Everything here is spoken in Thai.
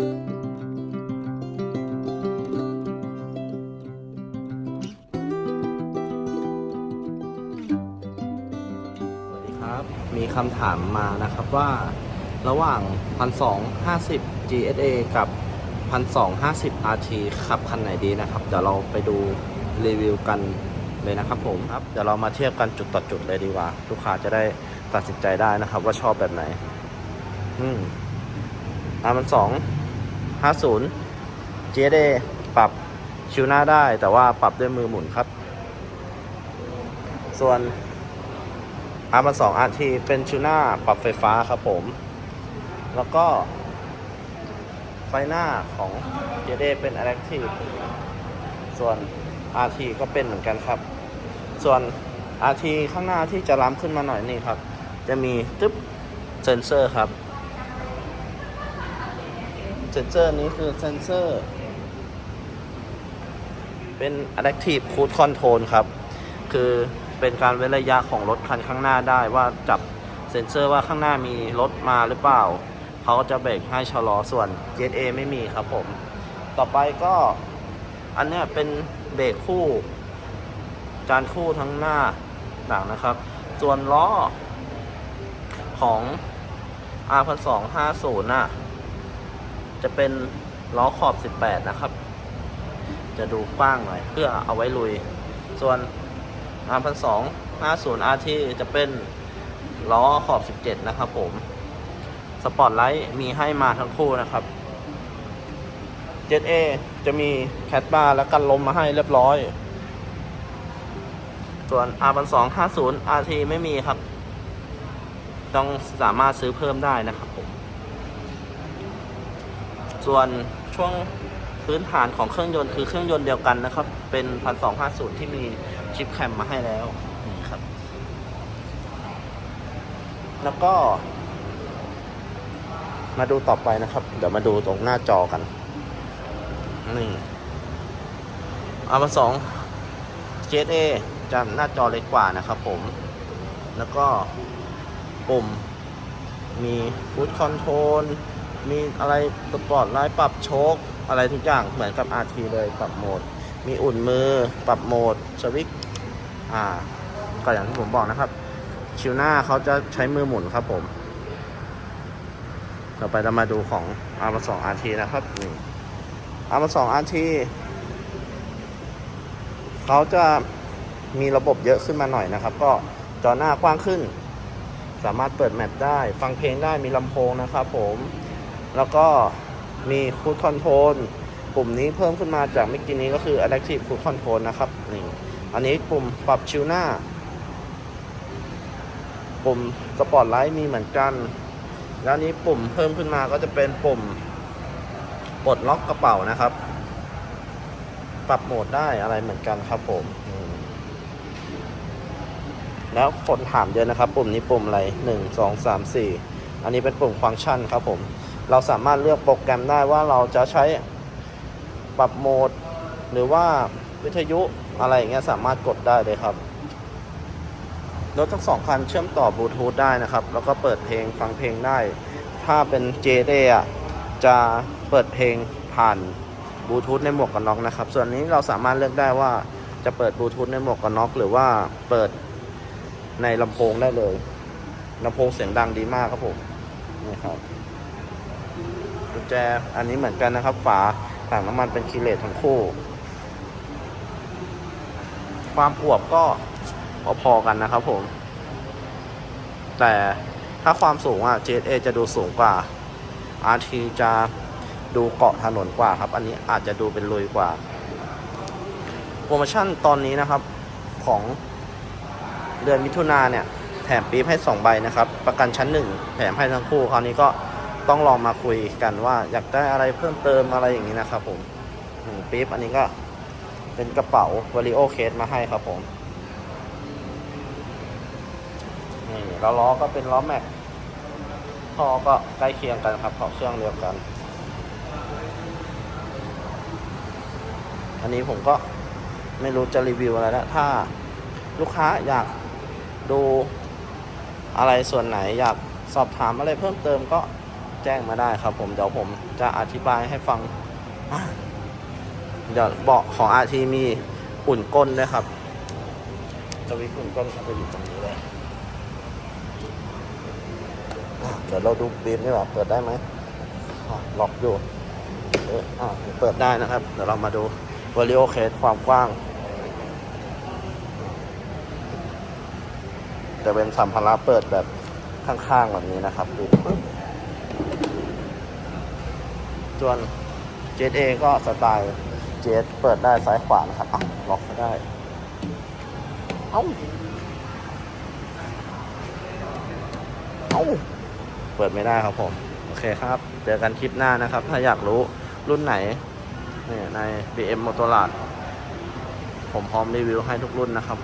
สวัสดีครับมีคำถามมานะครับว่า ระหว่าง 1250 GSA กับ 1250 RT ขับคันไหนดีนะครับ เดี๋ยวเราไปดูรีวิวกันเลยนะครับผมครับ เดี๋ยวเรามาเทียบกันจุดต่อจุดเลยดีกว่า ลูกค้าจะได้ตัดสินใจได้นะครับ ว่าชอบแบบไหน อืม R มัน2 50 GSA ปรับชิวหน้าได้ แต่ว่าปรับด้วยมือหมุนครับ ส่วน R2RT เป็นชิวหน้าปรับไฟฟ้าครับผม แล้วก็ ไฟหน้าของ JD เป็น Active ส่วน RT ก็เป็นเหมือนกันครับ ส่วน RT ข้างหน้าที่จะล้ำขึ้นมาหน่อยนี่ครับ จะมีตึ๊บเซนเซอร์ครับ เซนเซอร์นี้คือเซนเซอร์ เป็น Adaptive Cruise Control ครับ คือเป็นการเว้นระยะของรถคันข้างหน้าได้ว่าจับเซนเซอร์ว่าข้างหน้ามีรถมาหรือเปล่า เขาก็จะเบรกให้ชะลอส่วน JA ไม่มีครับผม ต่อไปก็อันนี้เป็นเบรกคู่ จานคู่ทั้งหน้าหลังนะครับ ส่วนล้อของ R 2 5 0น่ะ จะเป็นล้อขอบ 18 นะครับ จะดูกว้างหน่อยเพื่อเอาไว้ลุย ส่วน R 2 50 RT จะเป็นล้อขอบ 17 นะครับผมสปอร์ตไลท์มีให้มาทั้งคู่นะครับ 7A จะมีแคทบาร์และกันลมมาให้เรียบร้อย ส่วน R 2 50 RT ไม่มีครับ ต้องสามารถซื้อเพิ่มได้นะครับผม ส่วนช่วงพื้นฐานของเครื่องยนต์คือเครื่องยนต์เดียวกันนะครับ เป็น 1250 ที่มีชิปแคมมาให้แล้วนี่ครับ แล้วก็ มาดูต่อไปนะครับ เดี๋ยวมาดูตรงหน้าจอกัน นี่อามาสอง JA จะหน้าจอเล็กกว่านะครับผม แล้วก็ปุ่มมีฟูดคอนโทรล มีอะไรสปอร์ตไลท์ปรับโชคอะไรทุกอย่างเหมือนกับ RT เลยปรับโหมด มีอุ่นมือ ปรับโหมดสวิตช์อ่าก็อย่างที่ผมบอกนะครับ ชิวหน้าเขาจะใช้มือหมุนครับผมต่อไปเรามาดูของ R 2 RT นะครับนี่ R 2 RT เขาจะมีระบบเยอะขึ้นมาหน่อยนะครับ ก็จอหน้ากว้างขึ้น สามารถเปิดแมปได้ ฟังเพลงได้มีลำโพงนะครับผม แล้วก็มีคูดคอนโทรลปุ่มนี้เพิ่มขึ้นมาจากเมื่อกี้นี้ก็คือ Adaptive Cruise Control นะครับนี่อันนี้ปุ่มปรับชิวหน้า ปุ่มสปอร์ตไลท์มีเหมือนกัน แล้วนี้ปุ่มเพิ่มขึ้นมาก็จะเป็นปุ่มปลดล็อกกระเป๋านะครับ ปรับโหมดได้อะไรเหมือนกันครับผม แล้วคนถามเยอะนะครับ ปุ่มนี้ปุ่มอะไรหนึ่งสองสามสี่อันนี้เป็นปุ่มฟังก์ชันครับผม เราสามารถเลือกโปรแกรมได้ว่าเราจะใช้ปรับโหมด หรือว่าวิทยุอะไรอย่างเงี้ยสามารถกดได้เลยครับรถทั้งสองคันเชื่อมต่อบลูทูธได้นะครับ แล้วก็เปิดเพลงฟังเพลงได้ ถ้าเป็น j d อะจะเปิดเพลงผ่านบลูทูธในหมวกกันน็อกนะครับ ส่วนนี้เราสามารถเลือกได้ว่าจะเปิดบลูทูธในหมวกกันน็อกหรือว่าเปิดในลำโพงได้เลยลำโพงเสียงดังดีมากครับผมนี่ครับ กุญแจอันนี้เหมือนกันนะครับ ฝาถังน้ำมันเป็นคีเลตทั้งคู่ ความอวบก็พอๆกันนะครับผม แต่ถ้าความสูงอะ JSA จะดูสูงกว่า RT จะดูเกาะถนนกว่าครับ อันนี้อาจจะดูเป็นลุยกว่า โปรโมชั่นตอนนี้นะครับของเดือนมิถุนาเนี่ย แถมปี๊บให้ 2 ใบนะครับ ประกันชั้น 1 แถมให้ทั้งคู่ คราวนี้ก็ ต้องลองมาคุยกันว่าอยากได้อะไรเพิ่มเติมอะไรอย่างนี้นะครับผมปี๊บอันนี้ก็เป็นกระเป๋าวอริโอเคสมาให้ครับผมนี่แล้วล้อก็เป็นล้อแม็กท่อก็ใกล้เคียงกันครับเพราะเครื่องเดียวกัน อันนี้ผมก็ไม่รู้จะรีวิวอะไรแล้วถ้าลูกค้าอยากดูอะไรส่วนไหนอยากสอบถามอะไรเพิ่มเติมก็ แจ้งมาได้ครับ ผมเดี๋ยวผมจะอธิบายให้ฟัง เดี๋ยวเบาะของ RT มีอุ่นก้นด้วยครับสวิตอุ่นก้นก็จะอยู่ตรงนี้เลยเดี๋ยวเราดูบีมดีกว่าเปิดได้ไหมล็อกอยู่เอ๊ะอะเปิดได้นะครับ เดี๋ยวเรามาดูวอลิโอเคสความกว้างจะเป็นสัมภาระเปิดแบบข้างๆแบบนี้นะครับดูปึ๊บ ส่วน JA ก็สไตล์เจเปิดได้ซ้ายขวานะครับอะล็อกก็ได้ เอ้า เอ้า เปิดไม่ได้ครับผม โอเคครับ เจอกันคลิปหน้านะครับ ถ้าอยากรู้รุ่นไหนเนี่ยใน BM m o t o r a d ผมพร้อมรีวิวให้ทุกรุ่นนะครับ